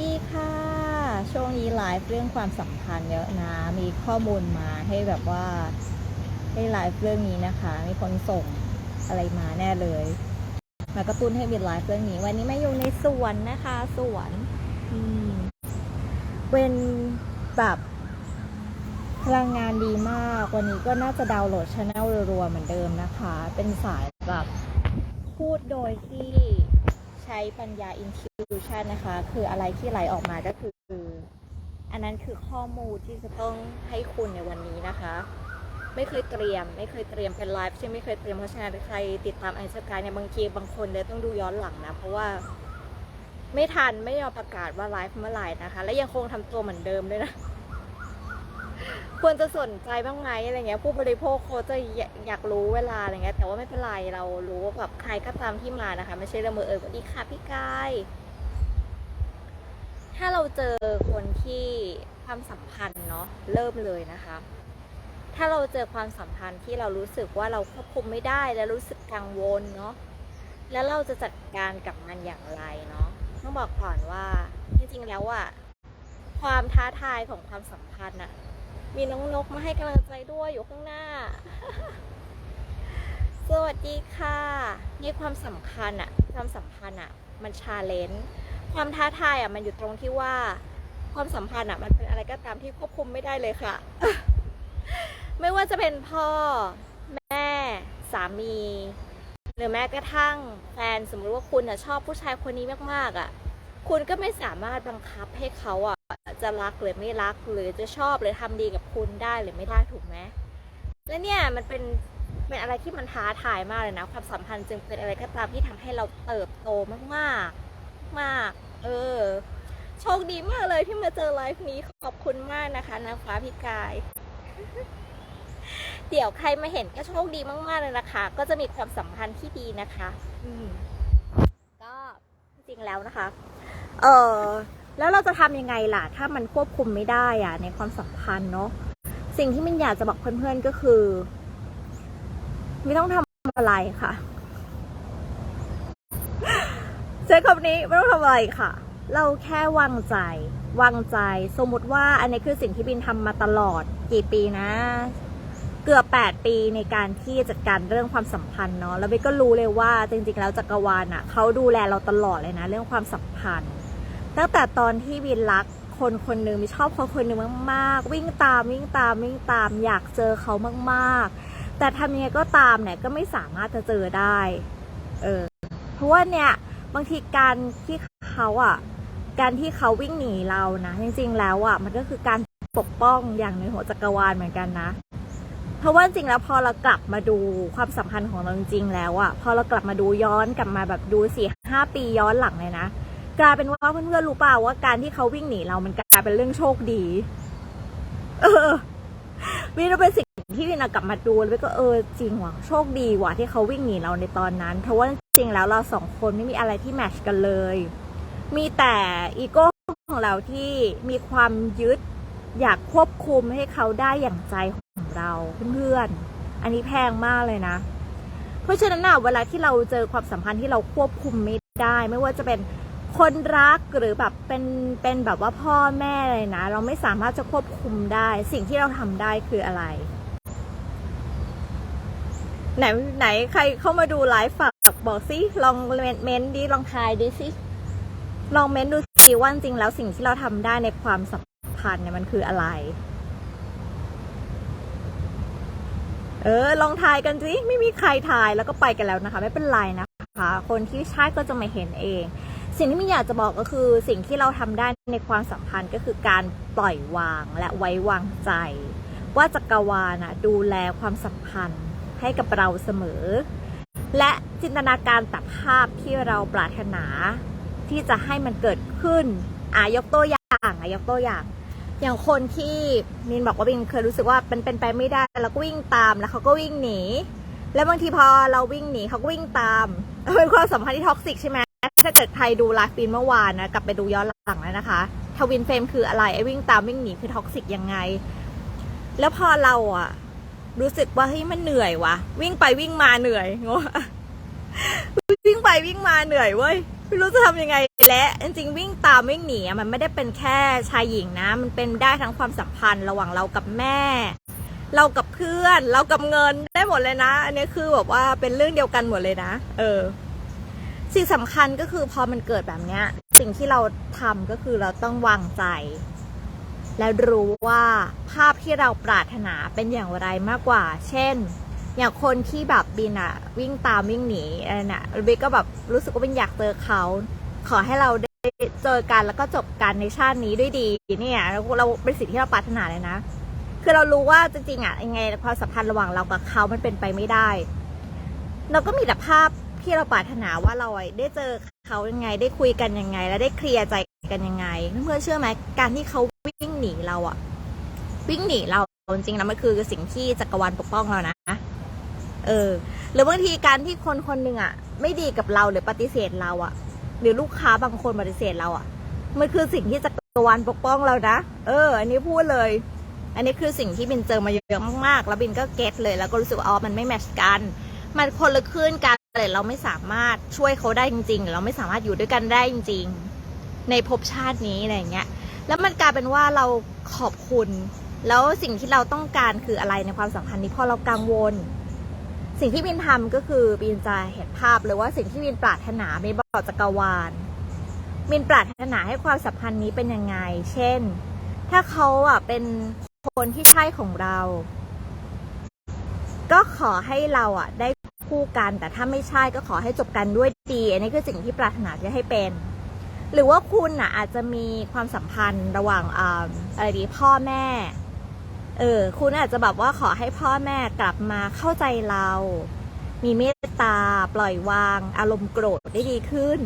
ดีค่ะ ช่วงนี้ไลฟ์เรื่องความสัมพันธ์เยอะนะ มีข้อมูลมาให้แบบว่าให้ไลฟ์เรื่องนี้นะคะ มีคนส่งอะไรมาแน่เลย มากระตุ้นให้มีไลฟ์เรื่องนี้ วันนี้มาอยู่ในสวนนะคะสวนเป็นแบบพลังงานดีมาก วันนี้ก็น่าจะดาวน์โหลดช anel รัวๆเหมือนเดิมนะคะ เป็นสายแบบพูดโดยที่ ใช้ปัญญา intuition นะคะ คืออะไรที่ไหลออกมาก็คือ อันนั้นคือข้อมูลที่จะต้องให้คุณในวันนี้นะคะ ไม่เคยเตรียม ไม่เคยเตรียมเป็นไลฟ์ใช่ไม่เคยเตรียมเพราะฉะนั้นใครติดตามไอซ์กายเนี่ยบางทีบางคนเลยต้องดูย้อนหลังนะ เพราะว่าไม่ทันไม่ยอมประกาศว่าไลฟ์เมื่อไหร่นะคะ และยังคงทำตัวเหมือนเดิมด้วยนะ ควรจะสนใจบ้างไหมอะไรเงี้ยผู้บริโภคเขาจะอยากรู้เวลาอะไรเงี้ยแต่ว่าไม่เป็นไรเรารู้ว่าแบบใครก็ตามที่มานะคะ ไม่ใช่เรื่องมือเออสวัสดีค่ะพี่กายถ้าเราเจอคนที่ความสัมพันธ์เนาะเริ่มเลยนะคะ ถ้าเราเจอความสัมพันธ์ที่เรารู้สึกว่าเราควบคุมไม่ได้และรู้สึกกังวลเนาะแล้วเราจะจัดการกับมันอย่างไรเนาะต้องบอกก่อนว่าจริงๆแล้วอะความท้าทายของความสัมพันธ์อะ มีน้องนกมาให้กำลังใจด้วยอยู่ข้างหน้า สวัสดีค่ะในความสำคัญอะความสัมพันธ์อะมันชาเลนจ์ความท้าทายอะมันอยู่ตรงที่ว่า ความสัมพันธ์อะมันเป็นอะไรก็ตามที่ควบคุมไม่ได้เลยค่ะ ไม่ว่าจะเป็นพ่อ แม่ สามี หรือแม้กระทั่งแฟนสมมติว่าคุณอะชอบผู้ชายคนนี้มากๆอะคุณก็ไม่สามารถบังคับให้เขาอะ จะรักหรือไม่รัก หรือจะชอบหรือทำดีกับคุณได้หรือไม่ได้ถูกไหมและเนี่ยมันเป็นเป็นอะไรที่มันท้าทายมากเลยนะ ความสัมพันธ์จึงเป็นอะไรก็ตามที่ทำให้เราเติบโตมากๆมากเออโชคดีมากเลยที่มาเจอไลฟ์นี้ขอบคุณมากนะคะนางฟ้าพี่กาย เดี๋ยวใครมาเห็นก็โชคดีมากๆเลยนะคะ ก็จะมีความสัมพันธ์ที่ดีนะคะ อืมก็จริงแล้วนะคะ เออ แล้วเราจะทำยังไงล่ะ ถ้ามันควบคุมไม่ได้อะในความสัมพันธ์เนาะสิ่งที่มันอยากจะบอกเพื่อนๆก็คือไม่ต้องทำอะไรค่ะใช้คำนี้ไม่ต้องทำอะไรค่ะ เราแค่วางใจ วางใจ สมมติว่าอันนี้คือสิ่งที่บินทำมาตลอดกี่ปีนะ เกือบ 8 ปีในการที่จัดการเรื่องความสัมพันธ์เนาะแล้วเบนก็รู้เลยว่าจริงๆแล้วจักรวาลอะเขาดูแลเราตลอดเลยนะ เรื่องความสัมพันธ์ ตั้งแต่ตอนที่บินรักคนคนหนึ่งมีชอบคนคนหนึ่งมากๆ วิ่งตามวิ่งตามวิ่งตามอยากเจอเขามากๆ แต่ทำยังไงก็ตามเนี่ยก็ไม่สามารถจะเจอได้เออเพราะว่าเนี่ยบางทีการที่เขาอะการที่เขาวิ่งหนีเรานะจริงๆแล้วอะมันก็คือการปกป้องอย่างในหัวจักรวาลเหมือนกันนะ เพราะว่าจริงๆแล้วพอเรากลับมาดูความสัมพันธ์ของเราจริงๆแล้วอะพอเรากลับมาดูย้อนกลับมาแบบดูสี่ห้าปีย้อนหลังเลยนะ กลายเป็นว่าเพื่อนๆรู้เปล่าว่าการที่เขาวิ่งหนีเรามันกลายเป็นเรื่องโชคดี เออวินเป็นสิ่งที่วินอะกลับมาดูแล้วก็เออจริงว่ะโชคดีว่ะที่เขาวิ่งหนีเราในตอนนั้น เพราะว่าจริงแล้วเราสองคนไม่มีอะไรที่แมทชกันเลย มีแต่อีโก้ของเราที่มีความยึดอยากควบคุมให้เขาได้อย่างใจของเราเพื่อนๆ อันนี้แพงมากเลยนะ เพราะฉะนั้นนะเวลาที่เราเจอความสัมพันธ์ที่เราควบคุมไม่ได้ ไม่ว่าจะเป็น คนรักหรือแบบเป็นเป็นแบบว่าพ่อแม่เลยนะ เราไม่สามารถจะควบคุมได้ สิ่งที่เราทำได้คืออะไร ไหนไหนใครเข้ามาดูไลฟ์ฝากบอกสิลองเมนเมนต์ดิลองทายดิสิลองเมนต์ดูสิว่าจริงแล้วสิ่งที่เราทำได้ในความสัมพันธ์เนี่ยมันคืออะไร เออ ลองทายกันสิไม่มีใครทายแล้วก็ไปกันแล้วนะคะ ไม่เป็นไรนะคะ คนที่ใช่ก็จะมาเห็นเอง สิ่งที่มินอยากจะบอกก็คือสิ่งที่เราทำได้ในความสัมพันธ์ก็คือการปล่อยวางและไว้วางใจ ว่าจักรวาลนะดูแลความสัมพันธ์ให้กับเราเสมอ และจินตนาการแต่ภาพที่เราปรารถนา ที่จะให้มันเกิดขึ้นอะยกตัวอย่างอะยกตัวอย่าง อย่างคนที่มินบอกว่ามินเคยรู้สึกว่าเป็นเป็นไปไม่ได้แล้วก็วิ่งตามแล้วเขาก็วิ่งหนีแล้วบางทีพอเราวิ่งหนีเขาก็วิ่งตามเป็นความสัมพันธ์ที่ท็อกซิกใช่ไหม ถ้าเกิดใครดูไลฟ์ฟินเมื่อวานนะ กลับไปดูย้อนหลังแล้วนะคะทวินเฟรมคืออะไร ไอ้วิ่งตามวิ่งหนีคือท็อกซิกยังไง แล้วพอเราอะรู้สึกว่าเฮ้ยมันเหนื่อยวะวิ่งไปวิ่งมาเหนื่อยงวิ่งไปวิ่งมาเหนื่อยเว้ยไม่รู้จะทำยังไง และจริงๆวิ่งตามวิ่งหนีมันไม่ได้เป็นแค่ชายหญิงนะ มันเป็นได้ทั้งความสัมพันธ์ระหว่างเรากับแม่ เรากับเพื่อน เรากับเงินได้หมดเลยนะ อันนี้คือแบบว่าเป็นเรื่องเดียวกันหมดเลยนะ เออ สิ่งสำคัญก็คือพอมันเกิดแบบเนี้ย สิ่งที่เราทำก็คือเราต้องวางใจ และรู้ว่าภาพที่เราปรารถนาเป็นอย่างไรมากกว่า เช่น อย่างคนที่แบบบินอะวิ่งตามวิ่งหนีอะไรน่ะบินก็แบบรู้สึกว่าเป็นอยากเจอเขา ขอให้เราได้เจอกันแล้วก็จบกันในชาตินี้ด้วยดีเนี่ยเราเราเป็นสิ่งที่เราปรารถนาเลยนะ คือเรารู้ว่าจริงๆอะยังไงความสัมพันธ์ระหว่างเรากับเขามันเป็นไปไม่ได้ เราก็มีแต่ภาพ ที่เราปรารถนาว่าเราได้เจอเขายังไงได้คุยกันยังไง แล้วได้เคลียร์ใจกันยังไง เพื่อนเชื่อไหมการที่เขาวิ่งหนีเราอะวิ่งหนีเราจริงๆแล้วมันคือสิ่งที่จักรวาลปกป้องเรานะเออ หรือบางทีการที่คนคนหนึ่งอะไม่ดีกับเราหรือปฏิเสธเราอะหรือลูกค้าบางคนปฏิเสธเราอะมันคือสิ่งที่จักรวาลปกป้องเรานะเออ อันนี้พูดเลย อันนี้คือสิ่งที่บินเจอมาเยอะมากๆ แล้วบินก็เก็ตเลย แล้วก็รู้สึกว่าอ๋อมันไม่แมชกัน มันคนละคลื่นกัน เลยเราไม่สามารถช่วยเขาได้จริงๆ เราไม่สามารถอยู่ด้วยกันได้จริง ๆ ในภพชาตินี้อะไรเงี้ย แล้วมันกลายเป็นว่าเราขอบคุณ แล้วสิ่งที่เราต้องการคืออะไรในความสัมพันธ์นี้พอเรากังวล สิ่งที่บินทำก็คือบินจะเห็นภาพเลยว่าสิ่งที่บินปรารถนาบินบอกจักรวาลบินปรารถนาให้ความสัมพันธ์นี้เป็นยังไง เช่น ถ้าเขาอะเป็นคนที่ใช่ของเรา ก็ขอให้เราอะได้ คู่กัน แต่ถ้าไม่ใช่ก็ขอให้จบกันด้วยดีอันนี้คือสิ่งที่ปรารถนาจะให้เป็น หรือว่าคุณอะอาจจะมีความสัมพันธ์ระหว่างออะไรดีพ่อแม่ เออคุณอาจจะแบบว่าขอให้พ่อแม่กลับมาเข้าใจเรา มีเมตตาปล่อยวาง อารมณ์โกรธได้ดีขึ้น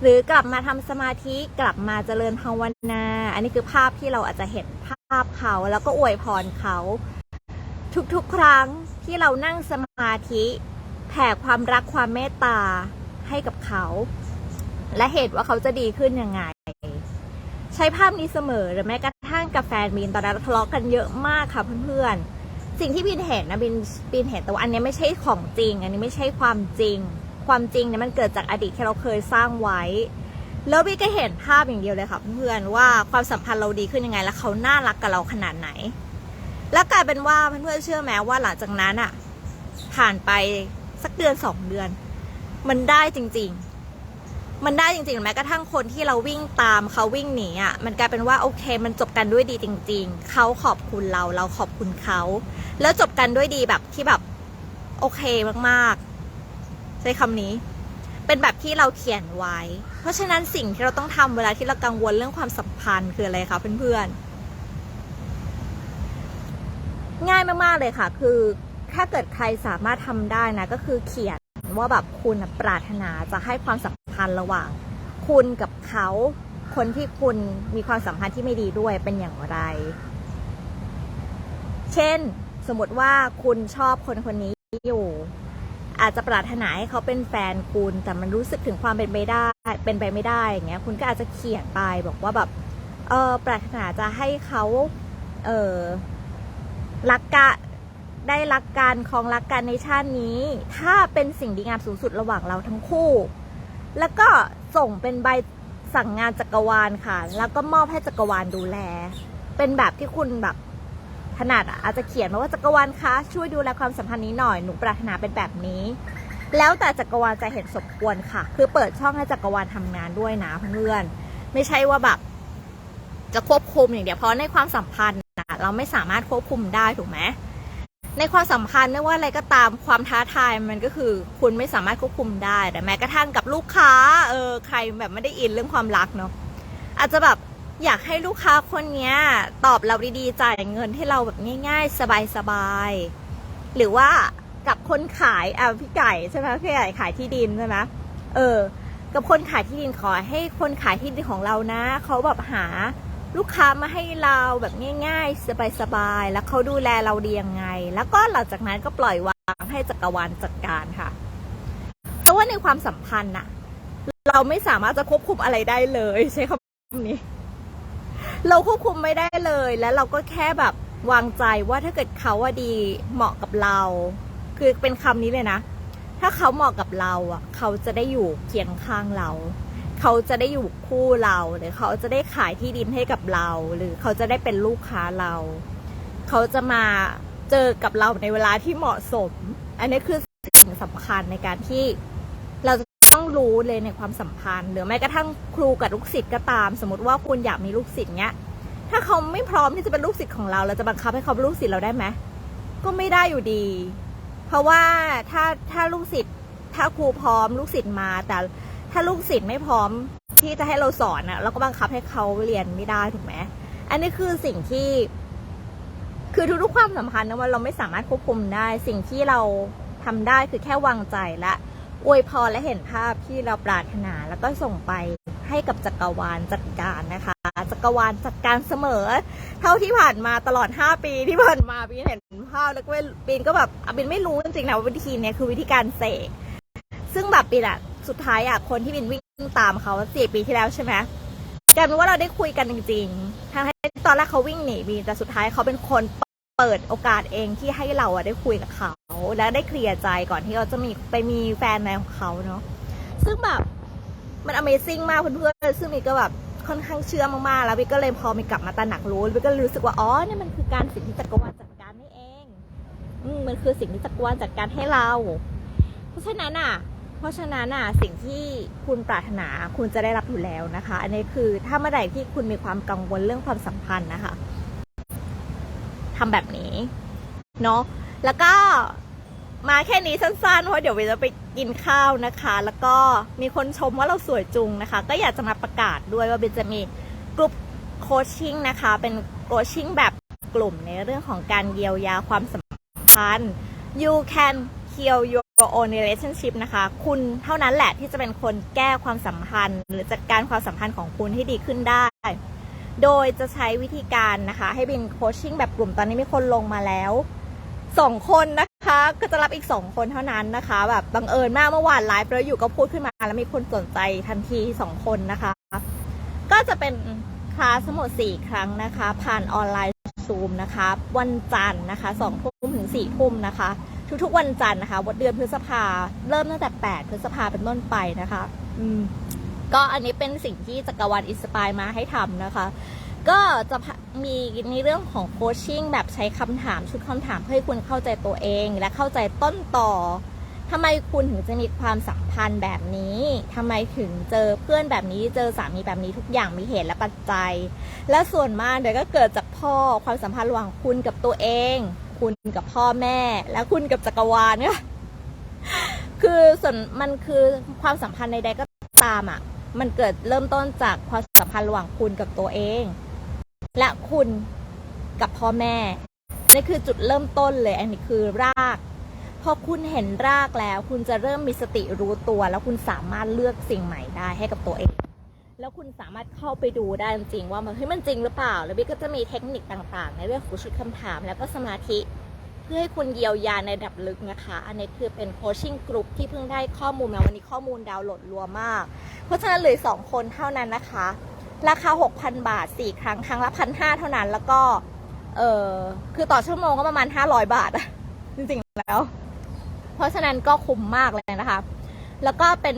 หรือกลับมาทำสมาธิกลับมาเจริญภาวนา อันนี้คือภาพที่เราอาจจะเห็นภาพเขาแล้วก็อวยพรเขาทุกๆ ครั้ง ที่เรานั่งสมาธิแผ่ความรักความเมตตาให้กับเขา และเหตุว่าเขาจะดีขึ้นยังไง ใช้ภาพนี้เสมอหรือแม้กระทั่งกับแฟนบินตอนนั้นทะเลาะกันเยอะมากค่ะเพื่อนๆ สิ่งที่บินเห็นนะบินบินเห็นแต่ว่าอันนี้ไม่ใช่ของจริง อันนี้ไม่ใช่ความจริง ความจริงเนี่ยมันเกิดจากอดีตที่เราเคยสร้างไว้แล้วบินก็เห็นภาพอย่างเดียวเลยค่ะเพื่อนๆว่าความสัมพันธ์เราดีขึ้นยังไง และเขาน่ารักกับเราขนาดไหน แล้วกลายเป็นว่าเพื่อนๆเชื่อไหมว่าหลังจากนั้นอะผ่านไปสักเดือนสองเดือน มันได้จริง ๆ มันได้จริงๆแม้กระทั่งคนที่เราวิ่งตามเขาวิ่งหนีอะมันกลายเป็นว่าโอเค มันจบกันด้วยดีจริง ๆ เขาขอบคุณเราเราขอบคุณเขาแล้วจบกันด้วยดีแบบที่แบบโอเคมากๆ ใช้คำนี้ เป็นแบบที่เราเขียนไว้ เพราะฉะนั้นสิ่งที่เราต้องทำเวลาที่เรากังวลเรื่องความสัมพันธ์คืออะไรคะเพื่อนๆ ง่ายมากๆเลยค่ะ คือถ้าเกิดใครสามารถทำได้นะ ก็คือเขียนว่าแบบคุณปรารถนาจะให้ความสัมพันธ์ระหว่าง คุณกับเขาคนที่คุณมีความสัมพันธ์ที่ไม่ดีด้วยเป็นอย่างไร เช่น สมมติว่าคุณชอบคนคนนี้อยู่ อาจจะปรารถนาให้เขาเป็นแฟนคุณ แต่มันรู้สึกถึงความเป็นไปได้ เป็นไปไม่ได้อย่างเงี้ย คุณก็อาจจะเขียนไปบอกว่าแบบ เออปรารถนาจะให้เขา เออ รักกะได้รักกันครองรักกันในชาตินี้ ถ้าเป็นสิ่งดีงามสูงสุดระหว่างเราทั้งคู่ แล้วก็ส่งเป็นใบสั่งงานจักรวาลค่ะ แล้วก็มอบให้จักรวาลดูแล เป็นแบบที่คุณแบบถนัดอะอาจจะเขียนมาว่าจักรวาลคะช่วยดูแลความสัมพันธ์นี้หน่อยหนูปรารถนาเป็นแบบนี้ แล้วแต่จักรวาลจะเห็นสมควรค่ะ คือเปิดช่องให้จักรวาลทำงานด้วยนะเพื่อนไม่ใช่ว่าแบบจะควบคุมอย่างเดียวเพราะในความสัมพันธ์ นะเราไม่สามารถควบคุมได้ถูกไหมในความสัมพันธ์ไม่ว่าอะไรก็ตามความท้าทายมันก็คือ คุณไม่สามารถควบคุมได้แต่แม้กระทั่งกับลูกค้าเออใครแบบไม่ได้อินเรื่องความรักเนาะอาจจะแบบอยากให้ลูกค้าคนเนี้ยตอบเราดีๆจ่ายเงินให้เราแบบง่าย ๆ สบายๆหรือว่ากับคนขายอะพี่ไก่ใช่ไหมพี่ไก่ขายที่ดินใช่ไหมเออ กับคนขายที่ดินขอให้คนขายที่ดินของเรานะเขาแบบหา ลูกค้ามาให้เราแบบง่ายๆ สบายๆ แล้วเขาดูแลเราดียังไง แล้วก็หลังจากนั้นก็ปล่อยวางให้จักรวาลจัดการค่ะเพราะว่าในความสัมพันธ์น่ะ เราไม่สามารถจะควบคุมอะไรได้เลย ใช้คำนี้ เราควบคุมไม่ได้เลย แล้วเราก็แค่แบบวางใจว่าถ้าเกิดเขาว่าดีเหมาะกับเรา คือเป็นคำนี้เลยนะ ถ้าถ้าเขาเหมาะกับเราอะ เขาจะได้อยู่เคียงข้างเรา เขาจะได้อยู่คู่เราหรือเขาจะได้ขายที่ดินให้กับเรา หรือเขาจะได้เป็นลูกค้าเรา เขาจะมาเจอกับเราในเวลาที่เหมาะสม อันนี้คือสิ่งสำคัญในการที่เราจะต้องรู้เลยในความสัมพันธ์ หรือแม้กระทั่งครูกับลูกศิษย์ก็ตาม สมมติว่าคุณอยากมีลูกศิษย์เนี้ย ถ้าเขาไม่พร้อมที่จะเป็นลูกศิษย์ของเรา เราจะบังคับให้เขาเป็นลูกศิษย์เราได้ไหมก็ไม่ได้อยู่ดี เพราะว่าถ้าถ้าลูกศิษย์ถ้าครูพร้อมลูกศิษย์มาแต่ ถ้าลูกศิษย์ไม่พร้อมที่จะให้เราสอนอะเราก็บังคับให้เขาเรียนไม่ได้ถูกไหมอันนี้คือสิ่งที่ คือทุกๆความสัมพันธ์นะว่าเราไม่สามารถควบคุมได้ สิ่งที่เราทำได้คือแค่วางใจและอวยพรและเห็นภาพที่เราปรารถนาแล้วก็ส่งไปให้กับจักรวาลจัดการนะคะ จักรวาลจัดการเสมอ เท่าที่ผ่านมาตลอด 5 ปีที่ผ่านมาปีนเห็นภาพแล้วก็ปีนก็แบบปีนไม่รู้จริงๆนะว่าวิธีนี้คือวิธีการเสกซึ่งแบบปีนอะ สุดท้ายอะคนที่บินวิ่งตามเขาสี่ปีที่แล้วใช่ไหมกลายเป็นว่าเราได้คุยกันจริงๆทั้งที่ตอนแรกเขาวิ่งหนีบีนแต่สุดท้ายเขาเป็นคนเปิดโอกาสเองที่ให้เราอะได้คุยกับเขา และได้เคลียร์ใจก่อนที่เขาจะมีไปมีแฟนในของเขาเนาะซึ่งแบบมัน Amazing มากเพื่อนๆซึ่งมีก็แบบค่อนข้างเชื่อมากๆ แล้ววิก็เลยพอมีกลับมาตระหนักรู้วิก็รู้สึกว่า อ๋อเนี่ยมันคือการสิ่งที่จักรวาลจัดการนี่เอง อืมมันคือสิ่งที่จักรวาลจัดการให้เรา เพราะฉะนั้นอะ ราะฉะนั้นอะสิ่งที่คุณปรารถนาคุณจะได้รับอยู่แล้วนะคะ อันนี้คือถ้าเมื่อใดที่คุณมีความกังวลเรื่องความสัมพันธ์นะคะทำแบบนี้เนาะแล้วก็มาแค่นี้สั้นๆเพราะเดี๋ยวเวจะไปกินข้าวนะคะ แล้วก็มีคนชมว่าเราสวยจุงนะคะ ก็อยากจะมาประกาศด้วยว่าเบนจะมีกลุ่มโคชชิ่งนะคะ เป็นโคชชิ่งแบบกลุ่มในเรื่องของการเยียวยาความสัมพันธ์ you can heal your own relationship นะคะ คุณเท่านั้นแหละที่จะเป็นคนแก้ความสัมพันธ์ หรือจัดการความสัมพันธ์ของคุณให้ดีขึ้นได้ โดยจะใช้วิธีการนะคะ ให้เป็นโคชชิ่งแบบกลุ่มตอนนี้มีคนลงมาแล้วสองคนนะคะ ก็จะรับอีกสองคนเท่านั้นนะคะ แบบบังเอิญมากเมื่อวานไลฟ์แล้วอยู่ก็พูดขึ้นมา แล้วมีคนสนใจทันทีสองคนนะคะ ก็จะเป็นคลาสทั้งหมด4ครั้งนะคะ ผ่านออนไลน์ซูมนะคะ วันจันทร์นะคะ2ทุ่มถึง4ทุ่มนะคะ ทุกๆวันจันทร์นะคะวันเดือนพฤษภาเริ่มตั้งแต่ 8 พฤษภาเป็นต้นไปนะคะ อืมก็อันนี้เป็นสิ่งที่จักรวาลอินสปายมาให้ทำนะคะ ก็จะมีในเรื่องของโคชชิ่งแบบใช้คำถามชุดคำถามเพื่อให้คุณเข้าใจตัวเอง และเข้าใจต้นต่อทำไมคุณถึงจะมีความสัมพันธ์แบบนี้ทำไมถึงเจอเพื่อนแบบนี้เจอสามีแบบนี้ทุกอย่างมีเหตุและปัจจัย และส่วนมากเดี๋ยวก็เกิดจากพ่อความสัมพันธ์ระหว่างคุณกับตัวเอง คุณกับพ่อแม่ และคุณกับจักรวาลเนี่ยคือส่วนมันคือความสัมพันธ์ใดๆก็ตามอะ มันเกิดเริ่มต้นจากความสัมพันธ์ระหว่างคุณกับตัวเอง และคุณกับพ่อแม่ นี่คือจุดเริ่มต้นเลย อันนี้คือราก พอคุณเห็นรากแล้ว คุณจะเริ่มมีสติรู้ตัว แล้วคุณสามารถเลือกสิ่งใหม่ได้ให้กับตัวเอง แล้วคุณสามารถเข้าไปดูได้จริงๆว่ามันเฮ้ยมันจริงหรือเปล่า แล้วบิ๊กก็จะมีเทคนิคต่างๆ ในเรื่องของชุดคำถาม แล้วก็สมาธิ เพื่อให้คุณเยียวยาในระดับลึกนะคะ อันนี้คือเป็นโคชชิ่งกลุ่มที่เพิ่งได้ข้อมูลมาวันนี้ข้อมูลดาวน์โหลดรัวมาก เพราะฉะนั้นเหลือสองคนเท่านั้นนะคะ ราคา 6,000 บาท 4 ครั้งครั้งละพันห้าเท่านั้นแล้วก็เออคือต่อชั่วโมงก็ประมาณ 500 บาทจริงๆแล้ว เพราะฉะนั้นก็คุ้มมากเลยนะคะ แล้วก็เป็น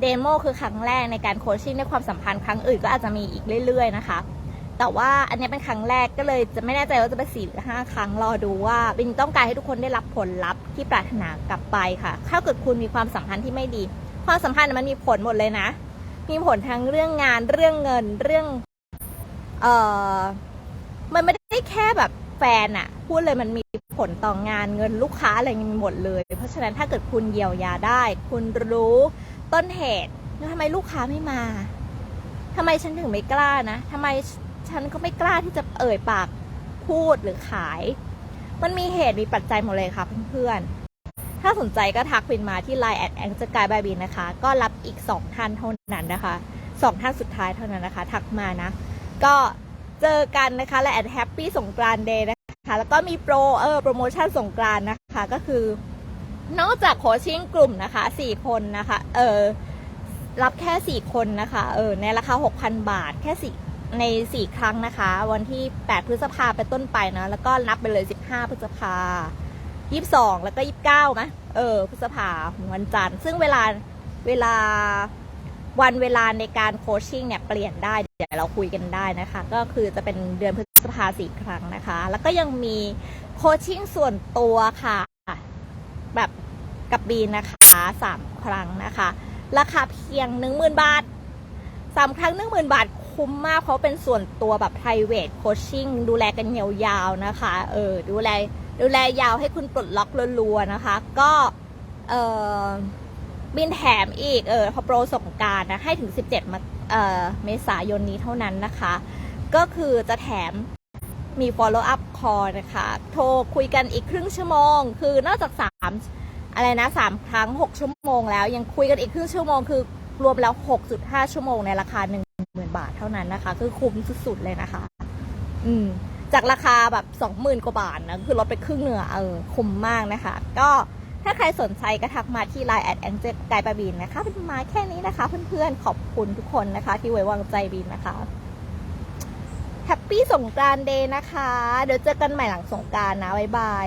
เดโมคือครั้งแรกในการโคชชิ่งในความสัมพันธ์ครั้งอื่นก็อาจจะมีอีกเรื่อย ๆ นะคะ แต่ว่าอันนี้เป็นครั้งแรกก็เลยจะไม่แน่ใจว่าจะเป็นสี่หรือห้าครั้งรอดูว่าบินต้องการให้ทุกคนได้รับผลลัพธ์ที่ปรารถนากลับไปค่ะ ถ้าเกิดคุณมีความสัมพันธ์ที่ไม่ดี ความสัมพันธ์มันมีผลหมดเลยนะ มีผลทั้งเรื่องงานเรื่องเงินเรื่อง เอ่อมันไม่ได้แค่แบบ แฟนอะพูดเลยมันมีผลต่องานเงินลูกค้าอะไรมีหมดเลย เพราะฉะนั้นถ้าเกิดคุณเยียวยาได้ คุณรู้ต้นเหตุแล้วทำไมลูกค้าไม่มาทำไมฉันถึงไม่กล้านะทำไมฉันก็ไม่กล้าที่จะเอ่ยปากพูดหรือขาย มันมีเหตุมีปัจจัยหมดเลยค่ะเพื่อนๆ ถ้าสนใจก็ทักบินมาที่ Line แอดแองเจกายบายบินนะคะ ก็รับอีก 2 ท่านเท่านั้นนะคะสองท่านสุดท้ายเท่านั้นนะคะ ทักมานะ ก็ เจอกันนะคะและแอดแฮปปี้สงกรานต์เดย์นะคะ แล้วก็มีโปรเออโปรโมชั่นสงกรานต์นะคะ ก็คือนอกจากโคชชิ่งกลุ่มนะคะ 4 คนนะคะ เออรับแค่ 4 คนนะคะ เออในราคา 6,000 บาทแค่สี่ใน 4 ครั้งนะคะ วันที่ 8 พฤษภาเป็นต้นไปนะ แล้วก็นับไปเลย 15 พฤษภายี่สิบสองแล้วก็ยี่สิบเก้าไหมเออ พฤษภาวันจันทร์ ซึ่งเวลาเวลา วันเวลาในการโคชชิ่งเนี่ยเปลี่ยนได้เดี๋ยวเราคุยกันได้นะคะ ก็คือจะเป็นเดือนพฤษภาสี่ครั้งนะคะ แล้วก็ยังมีโคชชิ่งส่วนตัวค่ะ แบบกับบีนะคะสามครั้งนะคะ ราคาเพียงหนึ่งหมื่นบาทสามครั้งหนึ่งหมื่นบาทคุ้มมากเพราะเป็นส่วนตัวแบบ private coaching ดูแลกันยาวๆนะคะ เออ ดูแล ดูแลยาวให้คุณปลดล็อกรัวๆนะคะ ก็ เออ บินแถมอีก เออพอโปรส่งการนะ ให้ถึง 17มาเออเมษายนนี้เท่านั้นนะคะ ก็คือจะแถมมี follow up call นะคะ โทรคุยกันอีกครึ่งชั่วโมง คือนอกจาก 3 อะไรนะ 3 ครั้ง 6 ชั่วโมงแล้ว ยังคุยกันอีกครึ่งชั่วโมง คือรวมแล้ว 6.5 ชั่วโมงในราคา 10,000 บาทเท่านั้นนะคะ คือคุ้มสุดๆเลยนะคะ อืมจากราคาแบบ 20,000 กว่าบาทนะ คือลดไปครึ่งเหนือเออ คุ้มมากนะคะ ก็ ถ้าใครสนใจก็ทักมาที่ Line แอดแองเจไกปาบินนะคะเป็นมาแค่นี้นะคะ เพื่อนๆ ขอบคุณทุกคนนะคะ ที่ไว้วางใจบินนะคะแฮปปี้สงกรานต์เดย์นะคะ เดี๋ยวเจอกันใหม่หลังสงกรารนะ บ๊ายบาย